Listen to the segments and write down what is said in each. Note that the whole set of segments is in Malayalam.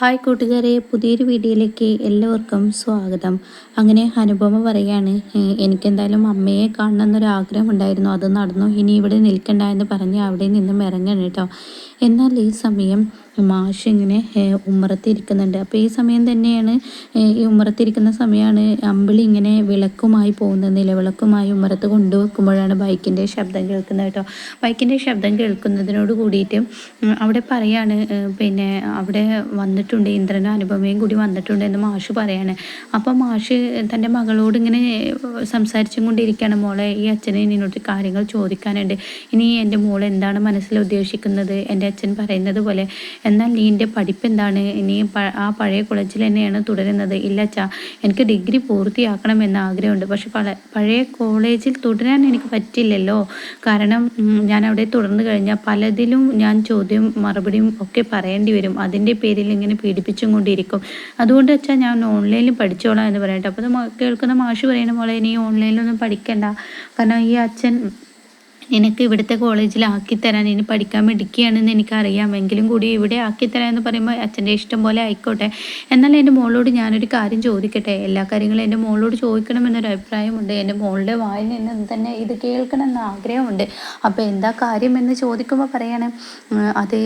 ഹായ് കൂട്ടുകാരെ പുതിയൊരു വീഡിയോയിലേക്ക് എല്ലാവർക്കും സ്വാഗതം. അങ്ങനെ അനുപമ പറയാണ് എനിക്കെന്തായാലും അമ്മയെ കാണണം എന്നൊരാഗ്രഹം ഉണ്ടായിരുന്നു. അത് നടന്നു. ഇനി ഇവിടെ നിൽക്കണ്ട എന്ന് പറഞ്ഞ് അവിടെ നിന്നും ഇറങ്ങണം കേട്ടോ. എന്നാൽ ഈ സമയം മാഷ് ഇങ്ങനെ ഉമ്മറത്തിരിക്കുന്നുണ്ട്. അപ്പോൾ ഈ സമയം തന്നെയാണ് ഈ ഉമ്മറത്തിരിക്കുന്ന സമയമാണ് അമ്പിളി ഇങ്ങനെ വിളക്കുമായി പോകുന്നത്. നിലവിളക്കുമായി ഉമ്മറത്ത് കൊണ്ടുവെക്കുമ്പോഴാണ് ബൈക്കിന്റെ ശബ്ദം കേൾക്കുന്നത് കേട്ടോ. ബൈക്കിന്റെ ശബ്ദം കേൾക്കുന്നതിനോട് കൂടിയിട്ട് അവിടെ പറയാണ് പിന്നെ അവിടെ വന്നിട്ടുണ്ട് ഇന്ദ്രനും അനുപമയും കൂടി വന്നിട്ടുണ്ട് എന്ന് മാഷ് പറയാണ്. അപ്പോൾ മാഷ് തന്റെ മകളോട് ഇങ്ങനെ സംസാരിച്ചും കൊണ്ടിരിക്കുകയാണ്. മോളെ ഈ അച്ഛനെ ഇനിയോട്ട് കാര്യങ്ങൾ ചോദിക്കാനുണ്ട്. ഇനി എന്റെ മോൾ എന്താണ് മനസ്സിൽ ഉദ്ദേശിക്കുന്നത്? എന്റെ അച്ഛൻ പറയുന്നത് പോലെ എന്നാൽ നീ എന്റെ പഠിപ്പ് എന്താണ് നീ ആ പഴയ കോളേജിൽ തന്നെയാണ് തുടരുന്നത്. ഇല്ല അച്ഛാ എനിക്ക് ഡിഗ്രി പൂർത്തിയാക്കണം എന്ന ആഗ്രഹമുണ്ട്. പക്ഷെ പഴയ കോളേജിൽ തുടരാൻ എനിക്ക് പറ്റില്ലല്ലോ. കാരണം ഞാൻ അവിടെ തുടർന്ന് കഴിഞ്ഞാൽ പലതിലും ഞാൻ ചോദ്യം മറുപടിയും ഒക്കെ പറയേണ്ടി വരും. അതിന്റെ പേരിൽ ഇങ്ങനെ പീഡിപ്പിച്ചും കൊണ്ടിരിക്കും. അതുകൊണ്ട് അച്ഛാ ഞാൻ ഓൺലൈനിൽ പഠിച്ചോളാം എന്ന് പറയട്ടെ. അപ്പോൾ കേൾക്കുന്ന മാഷ് പറയുന്ന പോലെ ഇനി ഓൺലൈനിലൊന്നും പഠിക്കണ്ട. കാരണം ഈ അച്ഛൻ നിനക്ക് ഇവിടുത്തെ കോളേജിൽ ആക്കിത്തരാൻ ഇനി പഠിക്കാൻ മിടിക്കുകയാണെന്ന് എനിക്കറിയാം. എങ്കിലും കൂടി ഇവിടെ ആക്കിത്തരാം എന്ന് പറയുമ്പോൾ അച്ഛന്റെ ഇഷ്ടം പോലെ ആയിക്കോട്ടെ. എന്നാൽ എന്റെ മോളോട് ഞാനൊരു കാര്യം ചോദിക്കട്ടെ? എല്ലാ കാര്യങ്ങളും എന്റെ മോളോട് ചോദിക്കണമെന്നൊരു അഭിപ്രായമുണ്ട്. എന്റെ മോളുടെ വായിൽ നിന്ന് തന്നെ ഇത് കേൾക്കണമെന്ന് ആഗ്രഹമുണ്ട്. അപ്പോൾ എന്താ കാര്യം എന്ന് ചോദിക്കുമ്പോൾ പറയാണ് അത്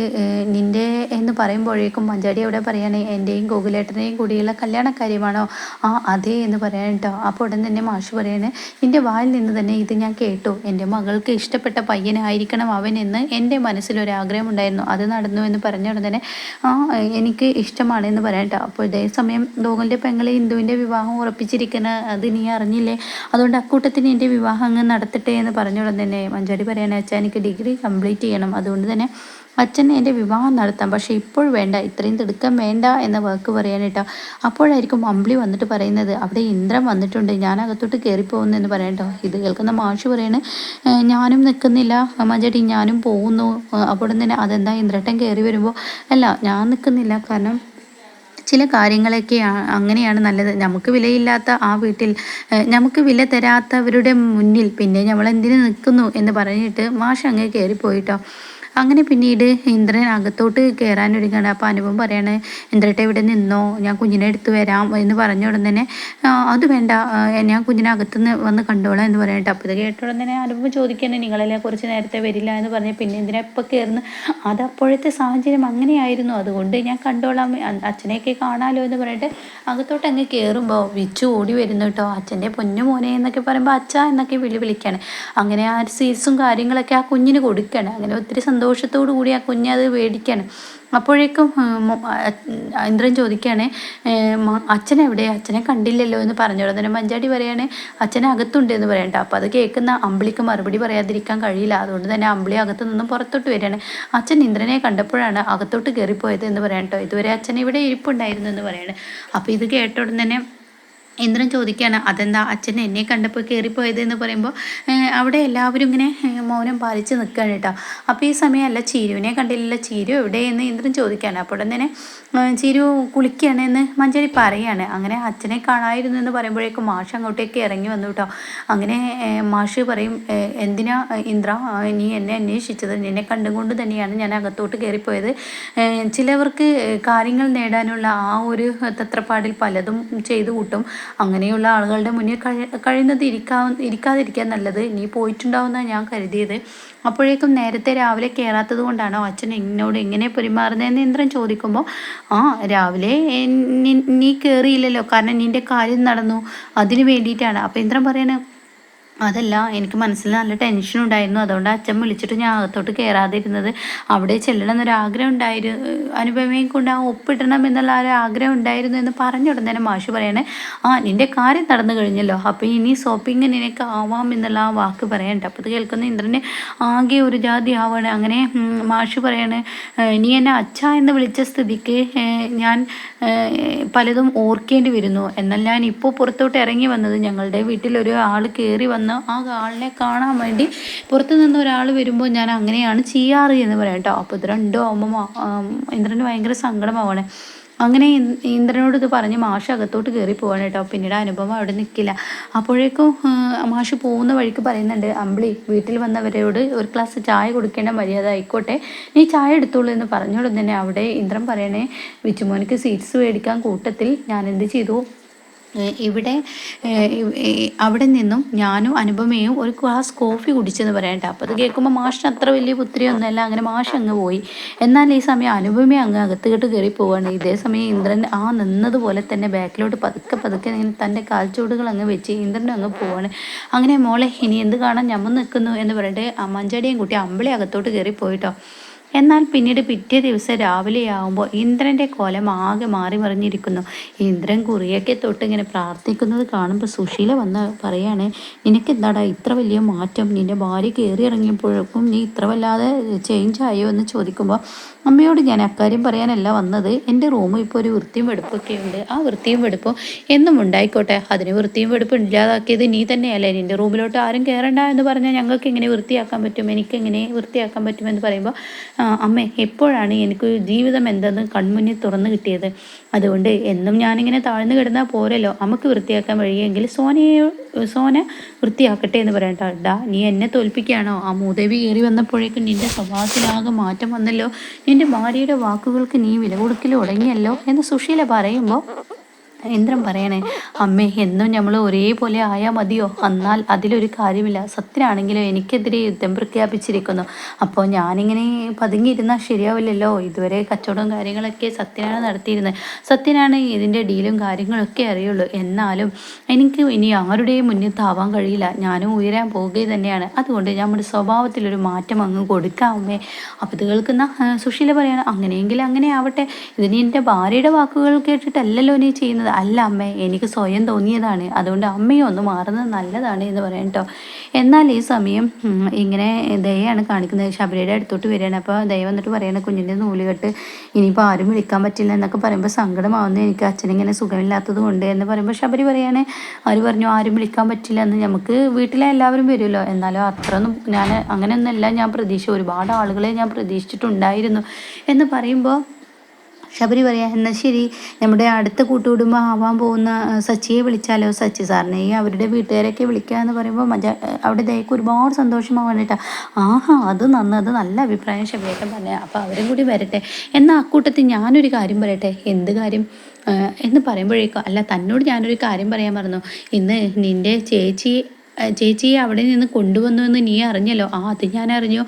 നിന്റെ എന്ന് പറയുമ്പോഴേക്കും മഞ്ചാടി അവിടെ പറയണേ എന്റെയും ഗോകുലേട്ടനെയും കൂടിയുള്ള കല്യാണ കാര്യമാണോ ആ അതെ എന്ന് പറയാൻ കേട്ടോ. അപ്പോൾ ഉടൻ തന്നെ മാഷ് പറയണേ നിന്റെ വായിൽ നിന്ന് തന്നെ ഇത് ഞാൻ കേട്ടു. എന്റെ മകൾക്ക് ഇഷ്ടം ഇഷ്ടപ്പെട്ട പയ്യനായിരിക്കണം അവൻ എന്ന് എന്റെ മനസ്സിലൊരാഗ്രഹം ഉണ്ടായിരുന്നു അത് നടന്നു എന്ന് പറഞ്ഞ ഉടനെ ആ എനിക്ക് ഇഷ്ടമാണ് എന്ന് പറയട്ടോ അപ്പോൾ ഇതേ സമയം ഗോകുലിന്റെ പെങ്ങളെ ഹിന്ദുവിന്റെ വിവാഹം ഉറപ്പിച്ചിരിക്കുന്ന അത് നീ അറിഞ്ഞില്ലേ? അതുകൊണ്ട് അക്കൂട്ടത്തിന് എന്റെ വിവാഹം അങ്ങ് നടത്തട്ടെ എന്ന് പറഞ്ഞ ഉടൻ തന്നെ മഞ്ചാടി വെച്ചാൽ എനിക്ക് ഡിഗ്രി കംപ്ലീറ്റ് ചെയ്യണം. അതുകൊണ്ട് തന്നെ അച്ഛൻ എന്റെ വിവാഹം നടത്താം പക്ഷേ ഇപ്പോൾ വേണ്ട ഇത്രയും തിടുക്കം വേണ്ട എന്ന വാക്ക് പറയാനിട്ടോ. അപ്പോഴായിരിക്കും അമ്പിളി വന്നിട്ട് പറയുന്നത് അവിടെ ഇന്ദ്രൻ വന്നിട്ടുണ്ട് ഞാൻ അകത്തോട്ട് കയറിപ്പോകുന്നു എന്ന് പറയട്ടോ ഇത് കേൾക്കുന്ന മാഷ് പറയണ് ഞാനും നിൽക്കുന്നില്ല മഞ്ചേട്ടി ഞാനും പോകുന്നു. അപ്പോൾ തന്നെ അതെന്താ ഇന്ദ്രട്ടൻ കയറി വരുമ്പോൾ അല്ല ഞാൻ നിൽക്കുന്നില്ല കാരണം ചില കാര്യങ്ങളൊക്കെ അങ്ങനെയാണ് നല്ലത്. നമുക്ക് വിലയില്ലാത്ത ആ വീട്ടിൽ നമുക്ക് വില തരാത്തവരുടെ മുന്നിൽ പിന്നെ നമ്മൾ എന്തിനു നിൽക്കുന്നു എന്ന് പറഞ്ഞിട്ട് മാഷ് അങ്ങ് കയറിപ്പോയിട്ടോ. അങ്ങനെ പിന്നീട് ഇന്ദ്രൻ അകത്തോട്ട് കയറാനൊരുങ്ങാണ് അപ്പോൾ അനുപം പറയാണ് ഇന്ദ്രട്ടെ ഇവിടെ നിന്നോ? ഞാൻ കുഞ്ഞിനെ എടുത്ത് വരാം എന്ന് പറഞ്ഞ ഉടൻ തന്നെ അത് വേണ്ട. ഞാൻ കുഞ്ഞിനെ അകത്തുനിന്ന് വന്ന് കണ്ടോളാം എന്ന് പറയട്ടെ അപ്പോൾ ഇത് കേട്ട ഉടൻ തന്നെ അനുഭവം ചോദിക്കുന്നത് നിങ്ങളെല്ലാം കുറച്ച് നേരത്തെ വരില്ല എന്ന് പറഞ്ഞ് പിന്നെ എന്തിനാ ഇപ്പോൾ കയറുന്നു അത് അപ്പോഴത്തെ സാഹചര്യം അങ്ങനെയായിരുന്നു. അതുകൊണ്ട് ഞാൻ കണ്ടോളാം അച്ഛനെയൊക്കെ കാണാമല്ലോ എന്ന് പറഞ്ഞിട്ട് അകത്തോട്ട് അങ്ങ് കയറുമ്പോൾ വിച്ചു ഓടി വരുന്നു കേട്ടോ. അച്ഛന്റെ പൊന്നു മോനെ എന്നൊക്കെ പറയുമ്പോൾ അച്ഛ എന്നൊക്കെ വിളി വിളിക്കുകയാണ് അങ്ങനെ ആ സീറ്റ്സും കാര്യങ്ങളൊക്കെ ആ കുഞ്ഞിന് കൊടുക്കുകയാണ് അങ്ങനെ ഒത്തിരി സന്തോഷത്തോടു കൂടി ആ കുഞ്ഞത് മേടിക്കാണ്. അപ്പോഴേക്കും ഇന്ദ്രൻ ചോദിക്കുകയാണ് അച്ഛൻ എവിടെ? അച്ഛനെ കണ്ടില്ലല്ലോ എന്ന് പറഞ്ഞു. തന്നെ മഞ്ചാടി പറയാണ് അച്ഛനെ അകത്തുണ്ട് എന്ന് പറയണ്ട. അപ്പോൾ അത് കേൾക്കുന്ന അമ്പിളിക്ക് മറുപടി പറയാതിരിക്കാൻ കഴിയില്ല. അതുകൊണ്ട് തന്നെ അമ്പിളി അകത്തു നിന്നും പുറത്തോട്ട് വരികയാണ്. അച്ഛൻ ഇന്ദ്രനെ കണ്ടപ്പോഴാണ് അകത്തോട്ട് കയറിപ്പോയത് എന്ന് പറയാം കേട്ടോ. ഇതുവരെ അച്ഛൻ ഇവിടെ ഇരിപ്പുണ്ടായിരുന്നു എന്ന് പറയാണ്. അപ്പോൾ ഇത് കേട്ട തന്നെ ഇന്ദ്രൻ ചോദിക്കുകയാണ് അതെന്താ അച്ഛൻ എന്നെ കണ്ടപ്പോൾ കയറിപ്പോയത് എന്ന് പറയുമ്പോൾ അവിടെ എല്ലാവരും ഇങ്ങനെ മൗനം പാലിച്ച് നിൽക്കുകയാണ് കേട്ടോ അപ്പോൾ ഈ സമയമല്ല ചീരുവിനെ കണ്ടില്ല ചീരു എവിടെയെന്ന് ഇന്ദ്രൻ ചോദിക്കുകയാണ് അപ്പോൾ ഉടൻ തന്നെ ചീരു കുളിക്കുകയാണ് എന്ന് മഞ്ചേരി പറയുകയാണ് അങ്ങനെ അച്ഛനെ കാണായിരുന്നു എന്ന് പറയുമ്പോഴേക്കും മാഷ് അങ്ങോട്ടേക്ക് ഇറങ്ങി വന്നു കേട്ടോ അങ്ങനെ മാഷ് പറയും എന്തിനാ ഇന്ദ്ര നീ എന്നെ അന്വേഷിച്ചത്? നിന്നെ കണ്ടുകൊണ്ട് തന്നെയാണ് ഞാൻ അകത്തോട്ട് കയറിപ്പോയത് ചിലവർക്ക് കാര്യങ്ങൾ നേടാനുള്ള ആ ഒരു തത്രപ്പാടിൽ പലതും ചെയ്തു കൂട്ടും. അങ്ങനെയുള്ള ആളുകളുടെ മുന്നിൽ കഴി കഴിയുന്നത് ഇരിക്കാ ഇരിക്കാതിരിക്കാൻ നല്ലത്. നീ പോയിട്ടുണ്ടാവുമെന്നാണ് ഞാൻ കരുതിയത്. അപ്പോഴേക്കും നേരത്തെ രാവിലെ കയറാത്തത് കൊണ്ടാണോ അച്ഛൻ എന്നോട് എങ്ങനെ പെരുമാറുന്നതെന്ന് ഇന്ദ്രൻ ചോദിക്കുമ്പോൾ ആ രാവിലെ നീ കയറിയില്ലല്ലോ കാരണം നിന്റെ കാര്യം നടന്നു. അതിന് വേണ്ടിയിട്ടാണ്. അപ്പോൾ ഇന്ദ്രൻ പറയണേ അതല്ല എനിക്ക് മനസ്സിൽ നല്ല ടെൻഷൻ ഉണ്ടായിരുന്നു. അതുകൊണ്ട് അച്ഛൻ വിളിച്ചിട്ട് ഞാൻ അകത്തോട്ട് കയറാതിരുന്നത് അവിടെ ചെല്ലണം എന്നൊരു ആഗ്രഹം ഉണ്ടായിരുന്നു അനുപമയും കൊണ്ട് ആ ഒപ്പിടണം എന്നുള്ള ഒരു ആഗ്രഹം ഉണ്ടായിരുന്നു എന്ന് പറഞ്ഞ ഉടൻ തന്നെ മാഷ് പറയണേ ആ നിന്റെ കാര്യം നടന്നു കഴിഞ്ഞല്ലോ. അപ്പോൾ ഇനി ഷോപ്പിംഗ് നിനക്ക് ആവാം എന്നുള്ള ആ വാക്ക് പറയണ്ട. അപ്പോൾ ഇത് കേൾക്കുന്ന ഇന്ദ്രന് ആകെ ഒരു ജാതി ആവാണ്. അങ്ങനെ മാഷു പറയണേ നീ എന്നെ അച്ഛ എന്ന് വിളിച്ച സ്ഥിതിക്ക് ഞാൻ പലതും ഓർക്കേണ്ടി വരുന്നു. എന്നാൽ ഞാൻ ഇപ്പോൾ പുറത്തോട്ട് ഇറങ്ങി വന്നത് ഞങ്ങളുടെ വീട്ടിലൊരു ആൾ കയറി വന്ന ആ ആളിനെ കാണാൻ വേണ്ടി പുറത്തു നിന്ന് ഒരാൾ വരുമ്പോൾ ഞാൻ അങ്ങനെയാണ് ചെയ്യാറ് എന്ന് പറയാം കേട്ടോ. അപ്പോൾ ഇത് രണ്ടും ആകുമ്പോൾ ഇന്ദ്രന് ഭയങ്കര സങ്കടമാവണേ അങ്ങനെ ഇന്ദ്രനോട് ഇത് പറഞ്ഞ് മാഷ് അകത്തോട്ട് കയറി പോവാണ് കേട്ടോ. പിന്നീട് അനുഭവം അവിടെ നിൽക്കില്ല അപ്പോഴേക്കും മാഷ് പോകുന്ന വഴിക്ക് പറയുന്നുണ്ട് അമ്പിളി വീട്ടിൽ വന്നവരോട് ഒരു ഗ്ലാസ് ചായ കൊടുക്കേണ്ട മര്യാദ ആയിക്കോട്ടെ. നീ ചായ എടുത്തോളൂ എന്ന് പറഞ്ഞോളൂ തന്നെ അവിടെ ഇന്ദ്രൻ പറയണേ വിച്ചുമോനിക്ക് സീറ്റ്സ് മേടിക്കാൻ കൂട്ടത്തിൽ ഞാൻ എന്ത് ചെയ്തു? ഇവിടെ അവിടെ നിന്നും ഞാനും അനുപമയും ഒരു ഗ്ലാസ് കോഫി കുടിച്ചെന്ന് പറയട്ടെ അപ്പോൾ അത് കേൾക്കുമ്പോൾ മാഷിന് അത്ര വലിയ പുത്രിയൊന്നുമല്ല അങ്ങനെ മാഷ് അങ്ങ് പോയി. എന്നാൽ ഈ സമയം അനുപമ അങ്ങ് അകത്തുകെട്ട് കയറി പോവാണ്. ഇതേ സമയം ഇന്ദ്രൻ ആ നിന്നതുപോലെ തന്നെ ബാക്കിലോട്ട് പതുക്കെ പതുക്കെ ഇങ്ങനെ തന്റെ കാൽച്ചുവടുകൾ അങ്ങ് വെച്ച് ഇന്ദ്രൻ അങ്ങ് പോവാണ്. അങ്ങനെ മോളെ ഇനി എന്ത് കാണാൻ ഞമ്മ നിൽക്കുന്നു എന്ന് പറഞ്ഞിട്ട് കുട്ടി കൂട്ടി അമ്പിളി അകത്തോട്ട് കയറി പോയിട്ടോ. എന്നാൽ പിന്നീട് പിറ്റേ ദിവസം രാവിലെയാവുമ്പോൾ ഇന്ദ്രന്റെ കോലം ആകെ മാറി മറിഞ്ഞിരിക്കുന്നു. ഇന്ദ്രൻ കുറിയൊക്കെ തൊട്ട് ഇങ്ങനെ പ്രാർത്ഥിക്കുന്നത് കാണുമ്പോൾ സുശീല വന്ന് പറയാണ് നിനക്ക് എന്താടാ ഇത്ര വലിയ മാറ്റം? നിന്റെ ഭാര്യ കയറി ഇറങ്ങിയപ്പോഴേക്കും നീ ഇത്ര വല്ലാതെ ചേഞ്ച് ആയോ? എന്ന് ചോദിക്കുമ്പോൾ അമ്മയോട് ഞാൻ അക്കാര്യം പറയാനല്ല വന്നത്. എന്റെ റൂം ഇപ്പോൾ ഒരു വൃത്തിയും വെടുപ്പൊക്കെ ഉണ്ട്. ആ വൃത്തിയും വെടുപ്പും എന്നും ഉണ്ടായിക്കോട്ടെ. അതിന് വൃത്തിയും വെടുപ്പും ഇല്ലാതാക്കിയത് നീ തന്നെയല്ലേ. നിന്റെ റൂമിലോട്ട് ആരും കയറണ്ട എന്ന് പറഞ്ഞാൽ ഞങ്ങൾക്ക് എങ്ങനെ വൃത്തിയാക്കാൻ പറ്റും? എനിക്ക് എങ്ങനെ വൃത്തിയാക്കാൻ പറ്റുമെന്ന് പറയുമ്പോൾ അമ്മേ എപ്പോഴാണ് എനിക്ക് ജീവിതം എന്തെന്ന് കൺമുന്നിൽ തുറന്നു കിട്ടിയത്? അതുകൊണ്ട് എന്നും ഞാനിങ്ങനെ താഴ്ന്നു കിടന്നാൽ പോരല്ലോ. നമുക്ക് വൃത്തിയാക്കാൻ വഴിയെങ്കിൽ സോനയെ സോന വൃത്തിയാക്കട്ടെ എന്ന് പറയട്ടോ ഡാ നീ എന്നെ തോൽപ്പിക്കുകയാണോ? ആ മൂദേവി കയറി വന്നപ്പോഴേക്കും നിന്റെ സ്വഭാവത്തിലാകെ മാറ്റം വന്നല്ലോ. നിന്റെ ഭാര്യയുടെ വാക്കുകൾക്ക് നീ വില കൊടുക്കൽ തുടങ്ങിയല്ലോ എന്ന് സുശീല പറയുമ്പോൾ ഇന്ദ്രൻ പറയണേ അമ്മേ എന്നും നമ്മൾ ഒരേപോലെ ആയാൽ മതിയോ? എന്നാൽ അതിലൊരു കാര്യമില്ല. സത്യനാണെങ്കിലോ എനിക്കെതിരെ യുദ്ധം പ്രഖ്യാപിച്ചിരിക്കുന്നു. അപ്പോൾ ഞാനിങ്ങനെ പതുങ്ങിയിരുന്നാൽ ശരിയാവില്ലല്ലോ? ഇതുവരെ കച്ചവടവും കാര്യങ്ങളൊക്കെ സത്യനാണ് നടത്തിയിരുന്നത്. സത്യനാണ് ഇതിന്റെ ഡീലും കാര്യങ്ങളൊക്കെ അറിയുള്ളൂ. എന്നാലും എനിക്ക് ഇനി ആരുടെയും മുന്നിൽ താവാൻ കഴിയില്ല. ഞാനും ഉയരാൻ പോവുക തന്നെയാണ്. അതുകൊണ്ട് നമ്മുടെ സ്വഭാവത്തിലൊരു മാറ്റം അങ്ങ് കൊടുക്കാം അമ്മേ. അപ്പോൾ ഇത് കേൾക്കുന്ന സുശീല പറയാണ് അങ്ങനെയെങ്കിൽ അങ്ങനെ ആവട്ടെ. ഇതിന് എന്റെ ഭാര്യയുടെ വാക്കുകൾ കേട്ടിട്ടല്ലല്ലോ നീ ചെയ്യുന്നത്. അല്ല അമ്മേ എനിക്ക് സ്വയം തോന്നിയതാണ്. അതുകൊണ്ട് അമ്മയും ഒന്ന് മാറുന്നത് നല്ലതാണ് എന്ന് പറയാം കേട്ടോ എന്നാൽ ഈ സമയം ഇങ്ങനെ ദയാണ് കാണിക്കുന്നത്. ശബരിയുടെ അടുത്തോട്ട് വരികയാണ്. അപ്പോൾ ദയ വന്നിട്ട് പറയണ കുഞ്ഞിന്റെ നൂലുകെട്ട് ഇനിയിപ്പോൾ ആരും വിളിക്കാൻ പറ്റില്ല എന്നൊക്കെ പറയുമ്പോൾ സങ്കടമാവുന്നു. എനിക്ക് അച്ഛനിങ്ങനെ സുഖമില്ലാത്തത് കൊണ്ട് എന്ന് പറയുമ്പോൾ ശബരി പറയാണ് അവർ പറഞ്ഞു ആരും വിളിക്കാൻ പറ്റില്ല എന്ന്. നമുക്ക് വീട്ടിലെ എല്ലാവരും വരുമല്ലോ. എന്നാലും അത്രയൊന്നും ഞാൻ അങ്ങനെയൊന്നുമല്ല. ഞാൻ പ്രതീക്ഷ ഒരുപാട് ആളുകളെ ഞാൻ പ്രതീക്ഷിച്ചിട്ടുണ്ടായിരുന്നു എന്ന് പറയുമ്പോൾ ശബരി പറയാ എന്നാൽ ശരി നമ്മുടെ അടുത്ത കൂട്ടുകുടുംബം ആവാൻ പോകുന്ന സച്ചിയെ വിളിച്ചാലോ? സച്ചി സാറിനെയും അവരുടെ വീട്ടുകാരൊക്കെ വിളിക്കുക എന്ന് പറയുമ്പോൾ മജ അവിടെ ദയക്ക് ഒരുപാട് സന്തോഷമാവാണ് കേട്ടോ. ആഹാ അത് നന്ന് അത് നല്ല അഭിപ്രായം ശബരിയേട്ടൻ പറഞ്ഞ. അപ്പോൾ അവരും കൂടി വരട്ടെ. എന്നാൽ അക്കൂട്ടത്തിൽ ഞാനൊരു കാര്യം പറയട്ടെ? എന്ത് കാര്യം? എന്ന് പറയുമ്പോഴേക്കും അല്ല തന്നോട് ഞാനൊരു കാര്യം പറയാൻ പറഞ്ഞു ഇന്ന് നിന്റെ ചേച്ചി ചേച്ചിയെ അവിടെ നിന്ന് കൊണ്ടുവന്നു എന്ന് നീ അറിഞ്ഞല്ലോ? ആ അത് ഞാൻ അറിഞ്ഞു.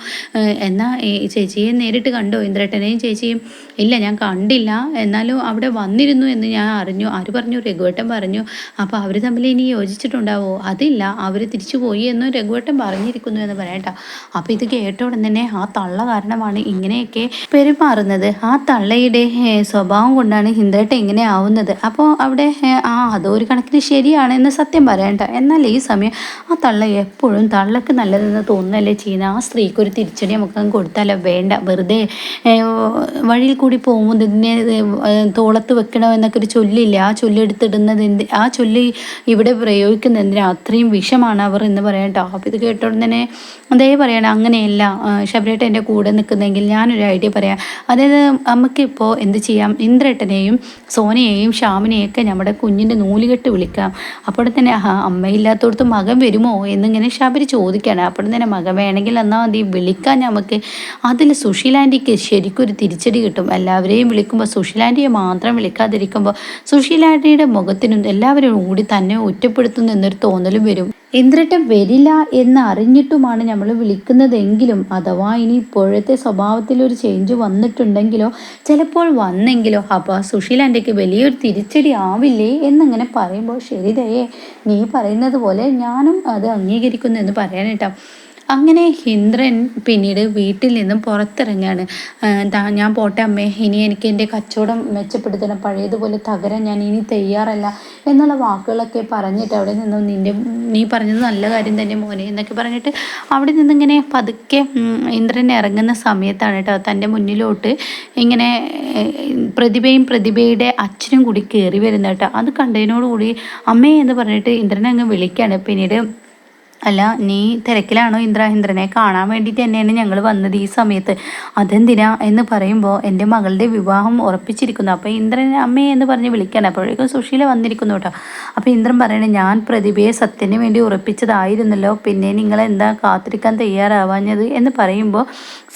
എന്നാൽ ചേച്ചിയെ നേരിട്ട് കണ്ടോ? ഇന്ദ്രേട്ടനെയും ചേച്ചിയും? ഇല്ല ഞാൻ കണ്ടില്ല. എന്നാലും അവിടെ വന്നിരുന്നു എന്ന് ഞാൻ അറിഞ്ഞു. ആര് പറഞ്ഞു? രഘുവേട്ടൻ പറഞ്ഞു. അപ്പോൾ അവർ തമ്മിൽ ഇനി യോജിച്ചിട്ടുണ്ടാവോ? അതില്ല. അവർ തിരിച്ചു പോയി എന്നും രഘുവേട്ടൻ പറഞ്ഞിരിക്കുന്നു എന്ന് പറയട്ടോ അപ്പോൾ ഇത് കേട്ട ഉടൻ തന്നെ ആ തള്ള കാരണമാണ് ഇങ്ങനെയൊക്കെ പെരുമാറുന്നത്. ആ തള്ളയുടെ സ്വഭാവം കൊണ്ടാണ് ഇന്ദ്രേട്ടൻ ഇങ്ങനെ ആവുന്നത്. അപ്പോൾ അവിടെ ആ അതോ ഒരു കണക്കിന് ശരിയാണ് എന്ന് സത്യം പറയണ്ട എന്നാൽ ഈ സമയം ആ തള്ള എപ്പോഴും തള്ളക്ക് നല്ലതെന്ന് തോന്നുന്നല്ലേ ചെയ്യുന്നത് ആ സ്ത്രീക്ക് ഒരു തിരിച്ചടി നമുക്ക് കൊടുത്താലോ വേണ്ട. വെറുതെ വഴിയിൽ കൂടി പോകുമ്പോൾ ഇതിനെ തോളത്ത് വെക്കണോ എന്നൊക്കെ ഒരു ചൊല്ലില്ലേ? ആ ചൊല്ലെടുത്തിടുന്നത് എന്ത് ആ ചൊല്ലി ഇവിടെ പ്രയോഗിക്കുന്ന എന്തിനാ? അത്രയും വിഷമാണ് അവർ എന്ന് പറയട്ടോ അപ്പോൾ ഇത് കേട്ടോണ്ട് തന്നെ അതേ പറയണം അങ്ങനെയല്ല ശബരിയേട്ട എന്റെ കൂടെ നിൽക്കുന്നെങ്കിൽ ഞാനൊരു ഐഡിയ പറയാം. അതായത് നമുക്കിപ്പോൾ എന്ത് ചെയ്യാം? ഇന്ദ്രേട്ടനെയും സോനയെയും ശ്യാമിനെയൊക്കെ നമ്മുടെ കുഞ്ഞിന്റെ നൂലുകെട്ട് വിളിക്കാം. അപ്പോൾ തന്നെ അമ്മയില്ലാത്തടത്ത് മകൻ വരുമോ എന്നിങ്ങനെ ശബരി ചോദിക്കുകയാണ്. അപ്പോൾ തന്നെ മകൻ വേണമെങ്കിൽ എന്നാൽ മതി വിളിക്കാൻ നമുക്ക്. അതിൽ സുശീലാന്റിക്ക് ശരിക്കും ഒരു തിരിച്ചടി കിട്ടും. എല്ലാവരെയും വിളിക്കുമ്പോൾ സുശീലാന്റിയെ മാത്രം വിളിക്കാതിരിക്കുമ്പോൾ സുശീലാന്റിയുടെ മുഖത്തിനും എല്ലാവരും കൂടി തന്നെ ഒറ്റപ്പെടുത്തുന്നു എന്നൊരു തോന്നലും വരും. ഇന്ദ്രട്ടൻ വരില്ല എന്ന് അറിഞ്ഞിട്ടുമാണ് നമ്മൾ വിളിക്കുന്നതെങ്കിലും അഥവാ ഇനി ഇപ്പോഴത്തെ സ്വഭാവത്തിൽ ഒരു ചേഞ്ച് വന്നിട്ടുണ്ടെങ്കിലോ ചിലപ്പോൾ വന്നെങ്കിലോ അപ്പോൾ സുശീലാന്റെക്ക് വലിയൊരു തിരിച്ചടി ആവില്ലേ? എന്നിങ്ങനെ പറയുമ്പോൾ ശരിതയേ നീ പറയുന്നത് പോലെ ഞാനും അത് അംഗീകരിക്കുന്നു എന്ന് പറയാനേട്ടാ അങ്ങനെ ഇന്ദ്രൻ പിന്നീട് വീട്ടിൽ നിന്നും പുറത്തിറങ്ങുകയാണ് ഞാൻ പോട്ടെ അമ്മേ. ഇനി എനിക്ക് എന്റെ കച്ചവടം മെച്ചപ്പെടുത്തണം. പഴയതുപോലെ തകരാൻ ഞാൻ ഇനി തയ്യാറല്ല എന്നുള്ള വാക്കുകളൊക്കെ പറഞ്ഞിട്ട് അവിടെ നിന്നും നിന്റെ നീ പറഞ്ഞത് നല്ല കാര്യം തന്നെ മോനെ എന്നൊക്കെ പറഞ്ഞിട്ട് അവിടെ നിന്നിങ്ങനെ പതുക്കെ ഇന്ദ്രൻ ഇറങ്ങുന്ന സമയത്താണ് കേട്ടോ തന്റെ മുന്നിലോട്ട് ഇങ്ങനെ പ്രതിഭയും പ്രതിഭയുടെ അച്ഛനും കൂടി കയറി വരുന്നേട്ടോ കേട്ടോ. അത് കണ്ടതിനോടുകൂടി അമ്മേ എന്ന് പറഞ്ഞിട്ട് ഇന്ദ്രനെ അങ്ങ് വിളിക്കുകയാണ്. പിന്നീട് അല്ല നീ തിരക്കിലാണോ ഇന്ദ്ര? ഇന്ദ്രനെ കാണാൻ വേണ്ടിയിട്ട് തന്നെയാണ് ഞങ്ങൾ വന്നത് ഈ സമയത്ത്. അതെന്തിനാ എന്ന് പറയുമ്പോൾ എന്റെ മകളുടെ വിവാഹം ഉറപ്പിച്ചിരിക്കുന്നു. അപ്പോൾ ഇന്ദ്രൻ അമ്മയെ എന്ന് പറഞ്ഞ് വിളിക്കണം. അപ്പോഴേക്കും സുശീല വന്നിരിക്കുന്നു കേട്ടോ. അപ്പോൾ ഇന്ദ്രൻ പറയണേ ഞാൻ പ്രതിഭയെ സത്യന് വേണ്ടി ഉറപ്പിച്ചതായിരുന്നല്ലോ. പിന്നെ നിങ്ങൾ എന്താ കാത്തിരിക്കാൻ തയ്യാറാവാഞ്ഞത്? എന്ന് പറയുമ്പോൾ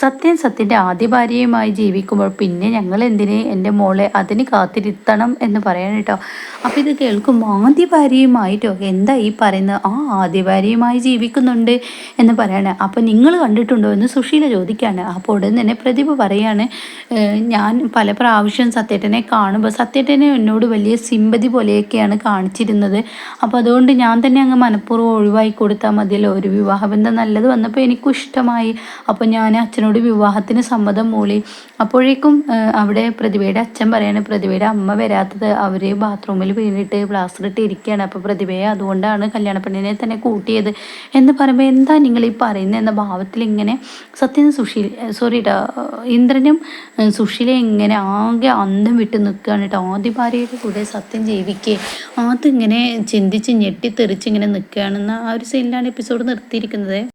സത്യൻ സത്യന്റെ ആദ്യ ഭാര്യയുമായി ജീവിക്കുമ്പോൾ പിന്നെ ഞങ്ങൾ എന്തിനെ എന്റെ മോളെ അതിന് കാത്തിരുത്തണം എന്ന് പറയാൻ കേട്ടോ. അപ്പോൾ ഇത് കേൾക്കുമ്പോൾ ആദ്യ ഭാര്യയുമായിട്ടോ? എന്താ ഈ പറയുന്നത്? ആ ആദ്യ ഭാര്യയുമായി ജീവിക്കുന്നുണ്ട് എന്ന് പറയാണ്. അപ്പോൾ നിങ്ങൾ കണ്ടിട്ടുണ്ടോ എന്ന് സുശീല ചോദിക്കുകയാണ് അപ്പോൾ ഉടൻ തന്നെ പ്രതിഭ പറയാണ് ഞാൻ പല പ്രാവശ്യം സത്യേട്ടനെ കാണുമ്പോൾ സത്യേട്ടനെ എന്നോട് വലിയ സിമ്പതി പോലെയൊക്കെയാണ് കാണിച്ചിരുന്നത്. അപ്പോൾ അതുകൊണ്ട് ഞാൻ തന്നെ അങ്ങ് മനഃപൂർവം ഒഴിവായി കൊടുത്താൽ മതിയല്ലോ. ഒരു വിവാഹബന്ധം നല്ലത് വന്നപ്പോൾ എനിക്കും ഇഷ്ടമായി. അപ്പോൾ ഞാൻ അച്ഛനോട് വിവാഹത്തിന് സമ്മതം മൂളി. അപ്പോഴേക്കും അവിടെ പ്രതിഭയുടെ അച്ഛൻ പറയാണ് പ്രതിഭയുടെ അമ്മ വരാത്തത് അവർ ബാത്റൂമിൽ വീണിട്ട് പ്ലാസ്റ്റർ ഇട്ട് ഇരിക്കുകയാണ് അപ്പോൾ പ്രതിഭയെ അതുകൊണ്ടാണ് കല്യാണപ്പെണ്ണിനെ തന്നെ കൂട്ടിയത്. എന്ന് പറയുമ്പോൾ എന്താ നിങ്ങൾ ഈ പറയുന്നത് എന്ന ഭാവത്തിൽ ഇങ്ങനെ സത്യം സുശീൽ സോറി ഇന്ദ്രനും സുശീല ഇങ്ങനെ ആകെ അന്തം വിട്ട് നിൽക്കുകയാണ് കേട്ടോ ആദ്യ ഭാര്യയുടെ കൂടെ സത്യം ജീവിക്കുക അതിങ്ങനെ ചിന്തിച്ച് ഞെട്ടിത്തെറിച്ച് ഇങ്ങനെ നിൽക്കുകയാണെന്ന ആ ഒരു സീനിലാണ് എപ്പിസോഡ് നിർത്തിയിരിക്കുന്നത്.